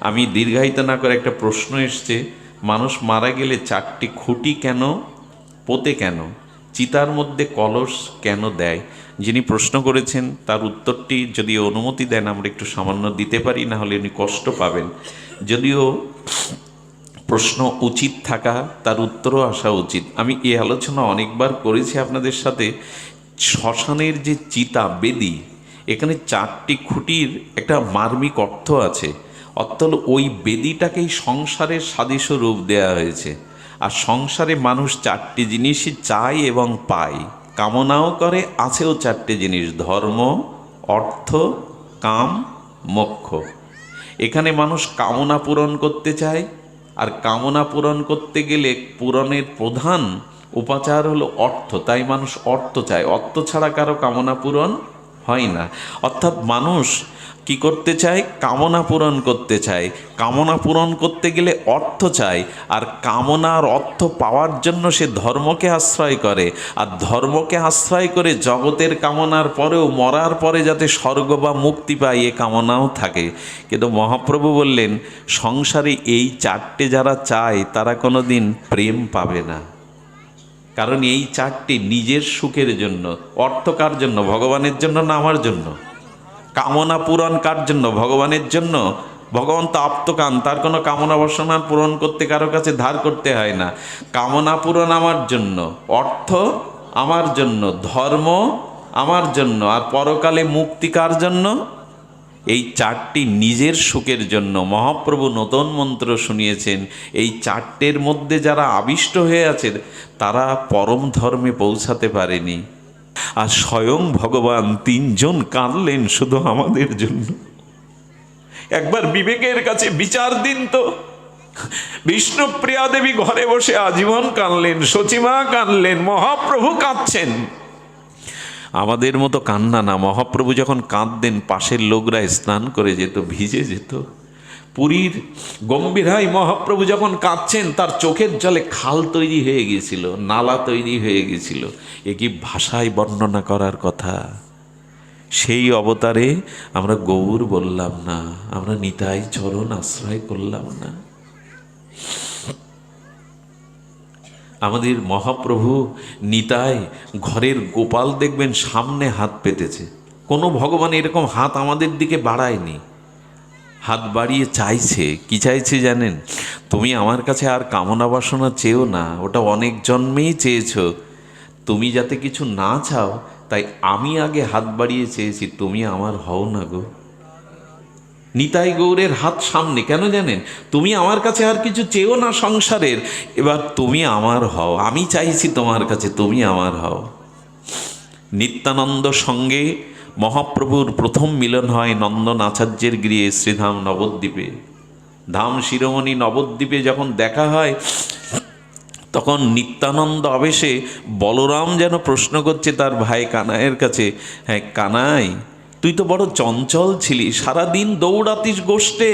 আমি দীর্ঘায়িত না করে একটা প্রশ্ন এসছে, মানুষ মারা গেলে চারটি খুঁটি কেন, পোতে কেন, চিতার মধ্যে কলস কেন দেয়? যিনি প্রশ্ন করেছেন, তার উত্তরটি যদি অনুমতি দেন, আমরা একটু সামান্য দিতে পারি, না হলে উনি কষ্ট পাবেন। যদিও প্রশ্ন উচিত থাকা, তার উত্তরও আসা উচিত। আমি এই আলোচনা অনেকবার করেছি আপনাদের সাথে। শ্মশানের যে চিতা বেদি, এখানে চারটি খুঁটির একটা মার্মিক অর্থ আছে। অর্থ ওই বেদিটাকেই সংসারের সাদৃশ্য রূপ দেওয়া হয়েছে। আর সংসারে মানুষ চারটি জিনিসই চায় এবং পায়। কামনাও করে, আছেও চারটি জিনিস, ধর্ম, অর্থ, কাম, মোক্ষ। এখানে মানুষ কামনা পূরণ করতে চায়। আর কামনা পূরণ করতে গেলে পূরণের প্রধান উপাচার হলো অর্থ। তাই মানুষ অর্থ চায়। অর্থ ছাড়া কারও কামনা পূরণ হয় না। অর্থাৎ মানুষ কি করতে চায়? কামনা পূরণ করতে চায়। কামনা পূরণ করতে গেলে অর্থ চায়। আর কামনার অর্থ পাওয়ার জন্য সে ধর্মকে আশ্রয় করে। আর ধর্মকে আশ্রয় করে জগতের কামনার পরেও মরার পরে যাতে স্বর্গ বা মুক্তি পায়, এ কামনাও থাকে। কিন্তু মহাপ্রভু বললেন, সংসারে এই চারটে যারা চায়, তারা কোনো দিন প্রেম পাবে না। কারণ এই চারটি নিজের সুখের জন্য অর্থ কার জন্য, ভগবানের জন্য না আমার জন্য? কামনা পূরণ কার জন্য, ভগবানের জন্য? ভগবান তো আপ্তকান, তার কোনো কামনা বাসনা পূরণ করতে কারও কাছে ধার করতে হয় না। কামনা পূরণ আমার জন্য, অর্থ আমার জন্য, ধর্ম আমার জন্য, আর পরকালে মুক্তি কার জন্য? এই চারটি নিজের সুখের জন্য মহাপ্রভু নতুন মন্ত্র শুনিয়েছেন। এই চারটের মধ্যে যারা আবিষ্ট হয়ে আছেন, তারা পরম ধর্মে পৌঁছাতে পারেনি। আর স্বয়ং ভগবান তিনজন কাঁদলেন শুধু আমাদের জন্য। একবার বিবেকের কাছে বিচার দিন তো। বিষ্ণুপ্রিয়া দেবী ঘরে বসে আজীবন কাঁদলেন সচিমা কাঁদলেন, মহাপ্রভু কাঁদছেন। আমাদের মতো কান্না না। মহাপ্রভু যখন কাঁদতেন, পাশের লোকরা স্নান করে যেত, ভিজে যেত। পুরীর গম্ভীরাই মহাপ্রভু যখন কাঁদছেন, তার চোখের জলে খাল তৈরি হয়ে গিয়েছিল, নালা তৈরি হয়ে গিয়েছিল। এ কি ভাষায় বর্ণনা করার কথা? সেই অবতারে আমরা গৌর বললাম না, আমরা নিতাই চরণ আশ্রয় করলাম না। আমাদের মহাপ্রভু নিতাই ঘরের গোপাল দেখবেন সামনে হাত পেতেছে। কোনো ভগবান এরকম হাত আমাদের দিকে বাড়ায়নি। হাত বাড়িয়ে চাইছে। কি চাইছে জানেন? তুমি আমার কাছে আর কামনা বাসনা চেয়েও না। ওটা অনেক জন্মেই চেয়েছ। তুমি যাতে কিছু না চাও, তাই আমি আগে হাত বাড়িয়ে চেয়েছি। তুমি আমার হও না গো। নিতাই গৌরের হাত সামনে, কেন জানেন? তুমি আমার কাছে আর কিছু চেয়েও না সংসারের। এবার তুমি আমার হও, আমি চাইছি তোমার কাছে তুমি আমার হও। নিত্যানন্দ সঙ্গে মহাপ্রভুর প্রথম মিলন হয় নন্দন আচার্যের গৃহে শ্রীধাম নবদ্বীপে। ধাম শিরোমণি নবদ্বীপে যখন দেখা হয়, তখন নিত্যানন্দ আবেশে বলরাম যেন প্রশ্ন করছে তার ভাই কানাইয়ের কাছে হ্যাঁ কানাই তুই তো বড় চঞ্চল ছিলি, সারাদিন দৌড়াতিস গোষ্ঠে।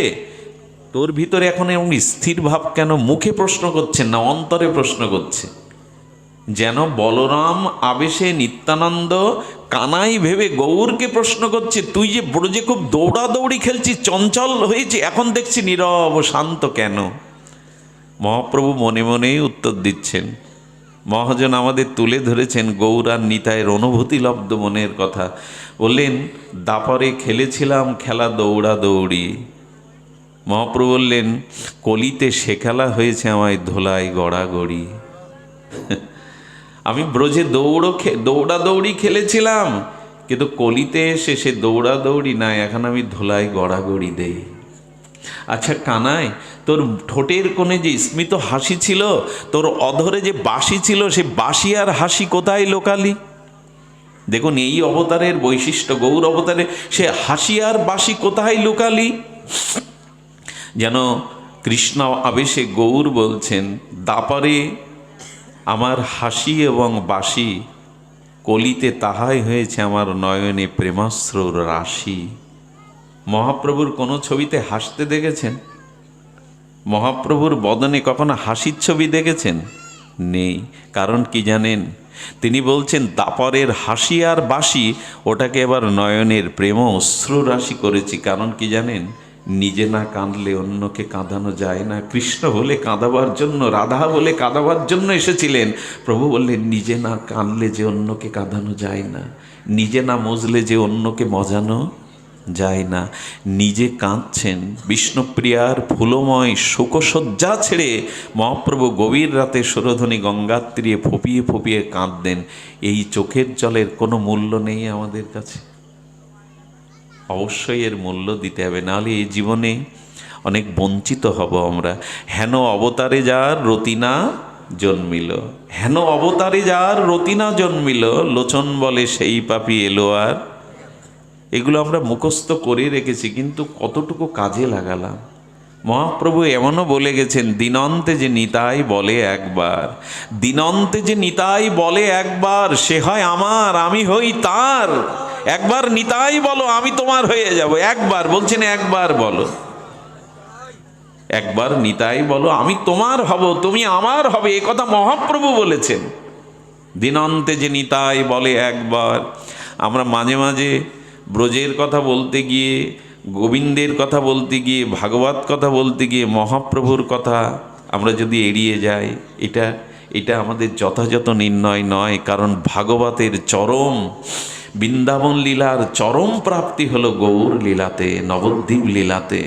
তোর ভিতরে এখন এমন স্থির ভাব কেন? মুখে প্রশ্ন করছেন না, অন্তরে প্রশ্ন করছে। যেন বলরাম, আবেশে নিত্যানন্দ, কানাই ভেবে গৌরকে প্রশ্ন করছে, তুই যে বড় যে খুব দৌড়াদৌড়ি খেলছিস, চঞ্চল হয়েছে, এখন দেখছি নীরব শান্ত কেন? মহাপ্রভু মনে মনেই উত্তর দিচ্ছেন মহাজন আমাদের তুলে ধরেছেন গৌরার নিতায়ের অনুভূতি লব্ধ মনের কথা। বললেন, দাপরে খেলেছিলাম খেলা দৌড়া দৌড়ি। মহাপ্রভু বললেন, কলিতে সে খেলা হয়েছে আমায় ধোলাই গড়াগড়ি। আমি ব্রজে দৌড়ো দৌড়াদৌড়ি খেলেছিলাম, কিন্তু কলিতে এসে সে দৌড়াদৌড়ি না এখন আমি ধোলাই গড়াগড়ি দেই। আচ্ছা কানায় তোর ঠোঁটের কোণে যে স্মিত হাসি ছিল, তোর অধরে যে বাসি ছিল, সে বাসি আর হাসি কোথায় লোকালি? দেখুন, এই অবতারের বৈশিষ্ট্য, গৌর অবতারে সে হাসি আর বাসি কোথায় লুকালি? যেন কৃষ্ণ আবেশে গৌর বলছেন, দাপারে আমার হাসি এবং বাসি কলিতে তাহাই হয়েছে আমার নয়নে প্রেমাশ্রুর রাশি। মহাপ্রভুর কোনো ছবিতে হাসতে দেখেছেন? মহাপ্রভুর বদনে কখনো হাসির ছবি দেখেছেন? নেই, কারণ কি জানেন? তিনি বলছেন, দাপরের হাসি আর বাসি ওটাকে এবার নয়নের প্রেম অশ্রু রাশি করেছি। কারণ কি জানেন? নিজে না কাঁদলে অন্যকে কাঁদানো যায় না। কৃষ্ণ বলে কাঁদাবার জন্য, রাধা বলে কাঁদাবার জন্য এসেছিলেন। প্রভু বললেন, নিজে না কাঁদলে যে অন্যকে কাঁদানো যায় না। নিজে না মজলে যে অন্যকে মজানো যায় না। নিজে কাঁদছেন বিষ্ণুপ্রিয়ার ফুলময় শোকসজ্জা ছেড়ে মহাপ্রভু গভীর রাতে সুরধ্বনি গঙ্গার তীরে ফপিয়ে ফপিয়ে কাঁদতেন এই চোখের জলের কোনো মূল্য নেই আমাদের কাছে। অবশ্যই এর মূল্য দিতে হবে, নাহলে এই জীবনে অনেক বঞ্চিত হব আমরা। হেন অবতারে যার রতিনা জন্মিল, হেন অবতারে যার রতিনা জন্মিল, লোচন বলে সেই পাপি এলো আর এগুলো আমরা মুখস্থ করে রেখেছি, কিন্তু কতটুকু কাজে লাগালাম? মহাপ্রভু এমনও বলে গেছেন, দিনন্তে যে নিতাই বলে একবার, দিনন্তে যে নিতাই বলে একবার, সে হয় আমার, আমি হই তার। একবার নিতাই বলো, আমি তোমার হয়ে যাব। একবার, বলছেন একবার বলো। একবার নিতাই বলো, আমি তোমার হব, তুমি আমার হবে, এ কথা মহাপ্রভু বলেছেন। দিনন্তে যে নিতাই বলে একবার, আমরা মাঝে মাঝে ব্রজের কথা বলতে গিয়ে, গোবিন্দের কথা বলতে গিয়ে, ভাগবত কথা বলতে গিয়ে, মহাপ্রভুর কথা আমরা যদি এড়িয়ে যাই, এটা এটা আমাদের যথাযথ নির্ণয় নয়, কারণ ভাগবতের চরম বৃন্দাবন লীলার চরম প্রাপ্তি হলো গৌর লীলাতে, নবদ্বীপ লীলাতে।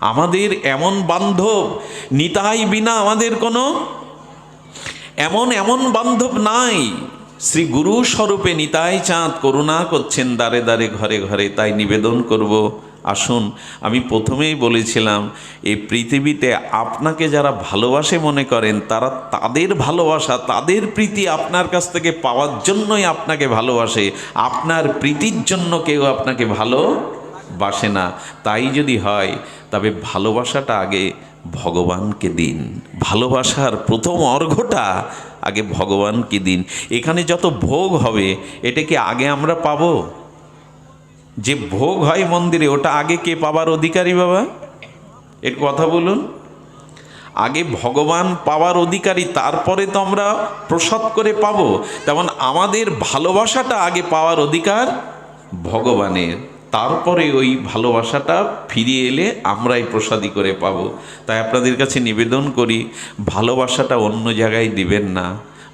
আমাদের এমন বান্ধব নিতাই বিনা আমাদের কোনো, এমন এমন বান্ধব নাই। শ্রী গুরু স্বরূপে নিতাই চাঁদ করুণা করছেন দাঁড়ে দাঁড়ে ঘরে ঘরে, তাই নিবেদন করব। আসুন, আমি প্রথমেই বলেছিলাম, এই পৃথিবীতে আপনাকে যারা ভালোবাসে মনে করেন, তারা তাদের ভালোবাসা, তাদের প্রীতি আপনার কাছ থেকে পাওয়ার জন্যই আপনাকে ভালোবাসে। আপনার প্রীতির জন্য কেউ আপনাকে ভালো বাসে না। তাই যদি হয়, তবে ভালোবাসাটা আগে ভগবানকে দিন। ভালোবাসার প্রথম অর্ঘটা আগে ভগবান ভগবানকে দিন? এখানে যত ভোগ হবে এটা কি আগে আমরা পাবো? যে ভোগ হয় মন্দিরে, ওটা আগে কে পাবার অধিকারী বাবা? এর কথা বলুন। আগে ভগবান পাওয়ার অধিকারী, তারপরে তো আমরা প্রসাদ করে পাবো। তেমন আমাদের ভালোবাসাটা আগে পাওয়ার অধিকার ভগবানের। তারপরে ওই ভালোবাসাটা ফিরিয়ে এলে আমরাই প্রসাদী করে পাবো। তাই আপনাদের কাছে নিবেদন করি, ভালোবাসাটা অন্য জায়গায় দিবেন না।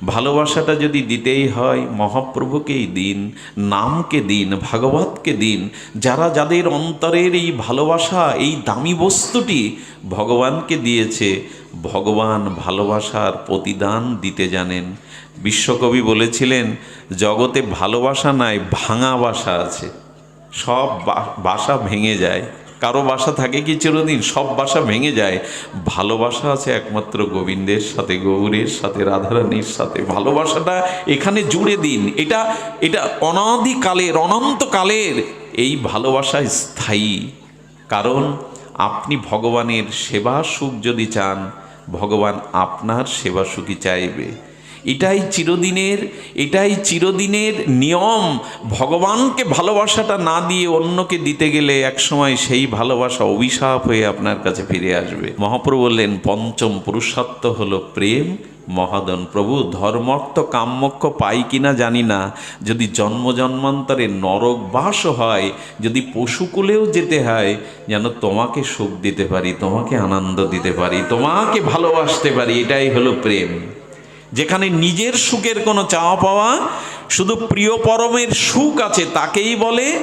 ভালোবাসাটা যদি দিতেই হয়, মহাপ্রভুকেই দিন, নামকে দিন, ভাগবতকে দিন। যারা যাদের অন্তরের এই ভালোবাসা, এই দামি বস্তুটি ভগবানকে দিয়েছে, ভগবান ভালোবাসার প্রতিদান দিতে জানেন। বিশ্বকবি বলেছিলেন, জগতে ভালোবাসা নাই, ভাঙা বাসা আছে। সব বাসা ভেঙে যায়। কারও বাসা থাকে কি চিরদিন? সব বাসা ভেঙে যায়। ভালোবাসা আছে একমাত্র গোবিন্দের সাথে, গৌরের সাথে, রাধারানীর সাথে। ভালোবাসাটা এখানে জুড়ে দিন। এটা এটা অনাদিকালের অনন্তকালের এই ভালোবাসা স্থায়ী। কারণ আপনি ভগবানের সেবা সুখ যদি চান, ভগবান আপনার সেবা সুখী চাইবে। এটাই চিরদিনের এটাই চিরদিনের নিয়ম। ভগবানকে ভালোবাসাটা না দিয়ে অন্যকে দিতে গেলে একসময় সেই ভালোবাসা অভিশাপ হয়ে আপনার কাছে ফিরে আসবে। মহাপ্রভু বললেন, পঞ্চম পুরুষত্ব হলো প্রেম। মহাদন প্রভু, ধর্মর্থ কাম্যক্ষ পাই কিনা জানি না। যদি জন্ম জন্মান্তরে নরক বাস হয়, যদি পশুকুলেও যেতে হয়, যেন তোমাকে সুখ দিতে পারি, তোমাকে আনন্দ দিতে পারি, তোমাকে ভালোবাসতে পারি, এটাই হলো প্রেম। যেখানে নিজের সুখের কোনো চাওয়া পাওয়া, শুধু প্রিয় পরমের সুখ আছে তাকেই বলে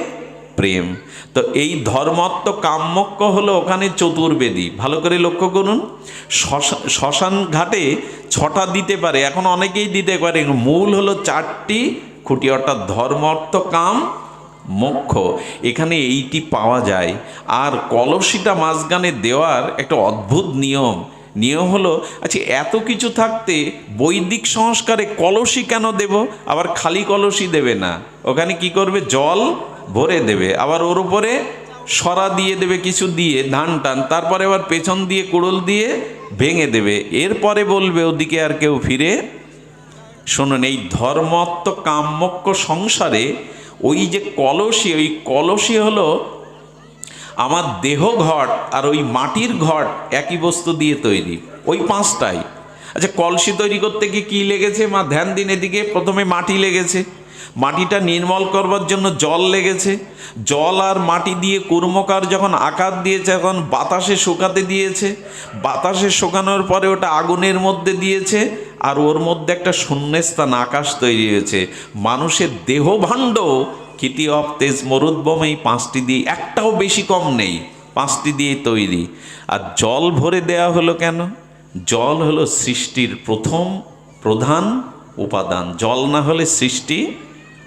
প্রেম। তো এই ধর্মত্ব কাম্যক্য হলো ওখানে চতুর্বেদী। ভালো করে লক্ষ্য করুন, শ্মশা- শ্মশান ঘাটে ছটা দিতে পারে, এখন অনেকেই দিতে পারে মূল হলো চারটি খুঁটি, অর্থাৎ ধর্ম অর্থ কাম, মোক্ষ। এখানে এইটি পাওয়া যায়। আর কলসিটা মাঝখানে দেওয়ার একটা অদ্ভুত নিয়ম নিয়ম হলো আচ্ছা এত কিছু থাকতে বৈদিক সংস্কারে কলসি কেন দেব? আবার খালি কলসি দেবে না। ওখানে কি করবে? জল ভরে দেবে। আবার ওর উপরে সরা দিয়ে দেবে কিছু দিয়ে, ধান টান। তারপরে আবার পেছন দিয়ে কুড়ল দিয়ে ভেঙে দেবে। এরপরে বলবে ওদিকে আর কেউ ফিরে। শুনুন, এই ধর্মত্ব কাম্যক্য সংসারে ওই যে কলসি, ওই কলসি হলো আমার দেহ ঘট আর ওই মাটির ঘট একই বস্তু দিয়ে তৈরি, ওই পাঁচটাই। আচ্ছা কলসি তৈরি করতে গিয়ে কী লেগেছে? মা, ধ্যান দিন এদিকে, প্রথমে মাটি লেগেছে। মাটিটা নির্মল করবার জন্য জল লেগেছে। জল আর মাটি দিয়ে কুর্মকার যখন আকার দিয়েছে এখন বাতাসে শুকাতে দিয়েছে। বাতাসে শুকানোর পরে ওটা আগুনের মধ্যে দিয়েছে আর ওর মধ্যে একটা শূন্যস্থান আকাশ তৈরি হয়েছে। মানুষের দেহভাণ্ড কিটি অফ তেজ মরুদ্বম এই পাঁচটি দিয়ে, একটাও বেশি কম নেই, পাঁচটি দিয়ে তৈরি। আর জল ভরে দেয়া হলো কেন? জল হলো সৃষ্টির প্রথম প্রধান উপাদান। জল না হলে সৃষ্টি,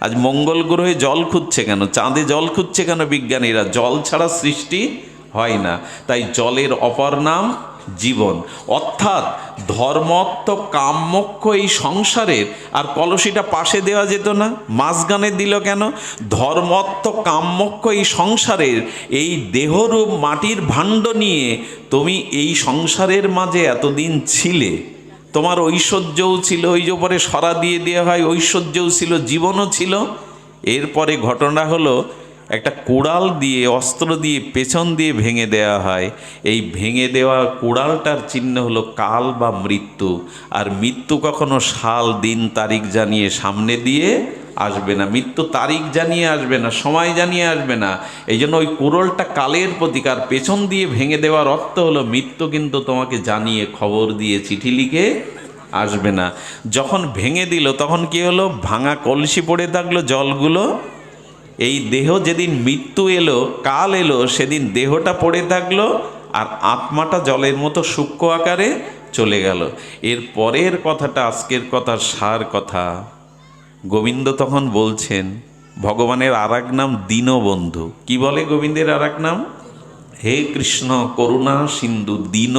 আজ মঙ্গল গ্রহে জল খুঁজছে কেন? চাঁদে জল খুঁজছে কেন বিজ্ঞানীরা? জল ছাড়া সৃষ্টি হয় না। তাই জলের অপর নাম জীবন। অর্থাৎ ধর্মত্ব, কাম্যক্ষ এই সংসারের, আর কলসিটা পাশে দেওয়া যেত না মাঝগানে দিল কেন? ধর্মত্ব, কাম্যক্ষ এই সংসারের, এই দেহরূপ মাটির ভাণ্ড নিয়ে তুমি এই সংসারের মাঝে এতদিন ছিলে। তোমার ঐশ্বর্যও ছিল, ওই যে পরে সরা দিয়ে দেওয়া হয়, ঐশ্বর্যও ছিল, জীবনও ছিল। এরপরে ঘটনা হলো একটা কোড়াল দিয়ে, অস্ত্র দিয়ে, পেছন দিয়ে ভেঙে দেওয়া হয়। এই ভেঙে দেওয়া কোড়ালটার চিহ্ন হলো কাল বা মৃত্যু। আর মৃত্যু কখনো সাল, দিন, তারিখ জানিয়ে সামনে দিয়ে আসবে না। মৃত্যু তারিখ জানিয়ে আসবে না, সময় জানিয়ে আসবে না। এই জন্য ওই কোরলটা কালের প্রতিকার পেছন দিয়ে ভেঙে দেওয়ার অর্থ হলো মৃত্যু, কিন্তু তোমাকে জানিয়ে, খবর দিয়ে, চিঠি লিখে আসবে না। যখন ভেঙে দিল, তখন কি হলো? ভাঙা কলসি পড়ে থাকল, জলগুলো এই দেহ যেদিন মৃত্যু এলো, কাল এলো, সেদিন দেহটা পড়ে থাকল আর আত্মাটা জলের মতো সূক্ষ্ম আকারে চলে গেল। এর পরের কথাটা, আজকের কথার সার কথা। গোবিন্দ তখন বলছেন, ভগবানের আর এক নাম দীনবন্ধু। কি বলে গোবিন্দের আর এক নাম হে কৃষ্ণ, করুণা সিন্ধু, দীন।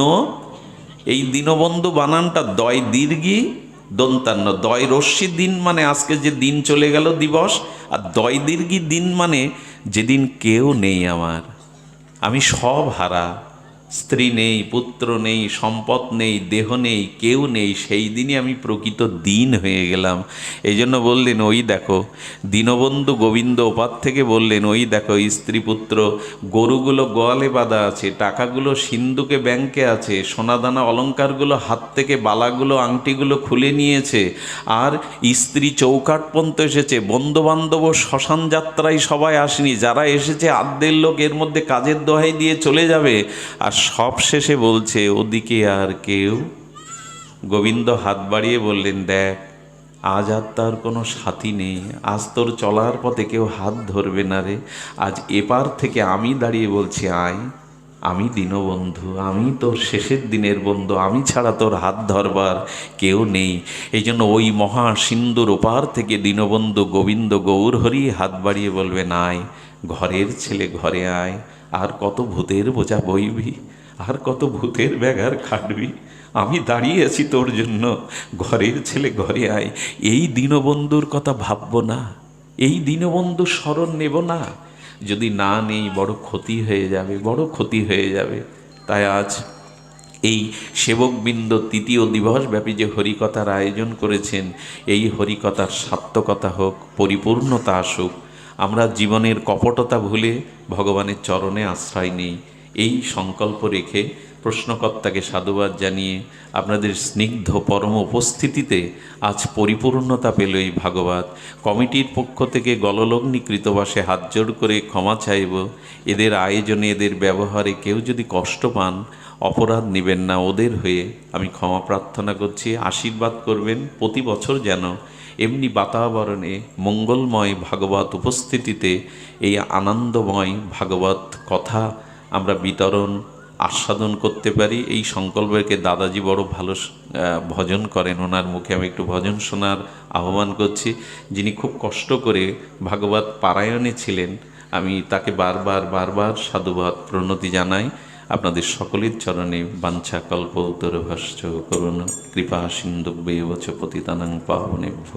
এই দীনবন্ধু বানানটা দয় দীর্ঘি দন্তান্ন। দয় রশ্মি দিন মানে আজকে যে দিন চলে গেল দিবস, আর দয় দীর্ঘি দিন মানে যেদিন কেউ নেই আমার। আমি সব হারা। স্ত্রী নেই, পুত্র নেই, সম্পদ নেই, দেহ নেই, কেউ নেই, সেই দিনই আমি প্রকৃত দিন হয়ে গেলাম। এই জন্য বললেন, ওই দেখো, দীনবন্ধু গোবিন্দ ওপার থেকে বললেন, ওই দেখো স্ত্রী পুত্র, গরুগুলো গোয়ালে বাঁধা আছে, টাকাগুলো সিন্ধুকে ব্যাংকে আছে, সোনাদানা অলংকারগুলো হাত থেকে বালাগুলো, আংটিগুলো খুলে নিয়েছে, আর স্ত্রী চৌকাট পর্যন্ত এসেছে, বন্ধুবান্ধব শ্মশান যাত্রায় সবাই আসেনি, যারা এসেছে আদ্যের লোক এর মধ্যে কাজের দোহাই দিয়ে চলে যাবে, আর সব শেষে বলছে, ওদিকে আর কেউ? গোবিন্দ হাত বাড়িয়ে বললেন, দেখ, আজ আর তার কোনো সাথী নেই। আজ তোর চলার পথে কেউ হাত ধরবে না রে। আজ এপার থেকে আমি দাঁড়িয়ে বলছি, আয়। আমি দীনবন্ধু, আমি তোর শেষের দিনের বন্ধু। আমি ছাড়া তোর হাত ধরবার কেউ নেই। এই জন্য ওই মহা সিন্ধুর ওপার থেকে দীনবন্ধু গোবিন্দ গৌর হরি হাত বাড়িয়ে বলবে আয়, ঘরের ছেলে ঘরে আয়। আর কত ভূতের বোঝা বইবি? আর কত ভূতের ব্যাগার খাটবি? আমি দাঁড়িয়ে আছি তোর জন্য। ঘরের ছেলে ঘরে আয়। এই দীনবন্ধুর কথা ভাববো না। এই দীনবন্ধু স্মরণ নেব না। যদি না নেই, বড় ক্ষতি হয়ে যাবে, বড় ক্ষতি হয়ে যাবে। তাই আজ এই সেবকবৃন্দ তৃতীয় দিবসব্যাপী যে হরিকথার আয়োজন করেছেন, এই হরিকথার সার্থকতা হোক, পরিপূর্ণতা আসুক, আমরা জীবনের কপটতা ভুলে ভগবানের চরণে আশ্রয় নেই। এই সংকল্প রেখে প্রশ্নকর্তাকে সাধুবাদ জানিয়ে আপনাদের স্নিগ্ধ পরম উপস্থিতিতে আজ পরিপূর্ণতা পেল এই ভাগবত। কমিটির পক্ষ থেকে গললগ্নি কৃতবাসে হাত জোড় করে ক্ষমা চাইব। এদের আয়োজনে এদের ব্যবহারে কেউ যদি কষ্ট পান, অপরাধ নেবেন না ওদের হয়ে। আমি ক্ষমা প্রার্থনা করছি, আশীর্বাদ করবেন প্রতি বছর যেন এমনি বাতাবরণে মঙ্গলময় ভাগবত উপস্থিতিতে এই আনন্দময় ভাগবত কথা আমরা বিতরণ, আস্বাদন করতে পারি। এই সংকল্পকে দাদাজি বড় ভালো ভজন করেন। ওনার মুখে আমি একটু ভজন শোনার আহ্বান করছি। যিনি খুব কষ্ট করে ভাগবত পারায়ণে ছিলেন, আমি তাকে বারবার বারবার সাধুবাদ, প্রণতি জানাই। আপনাদের সকলের চরণে বাঞ্ছা কল্প উত্তরভাষ্য করুন। কৃপা সিন্ধু বেয়চ পতিতানাং পাবনেভ্য।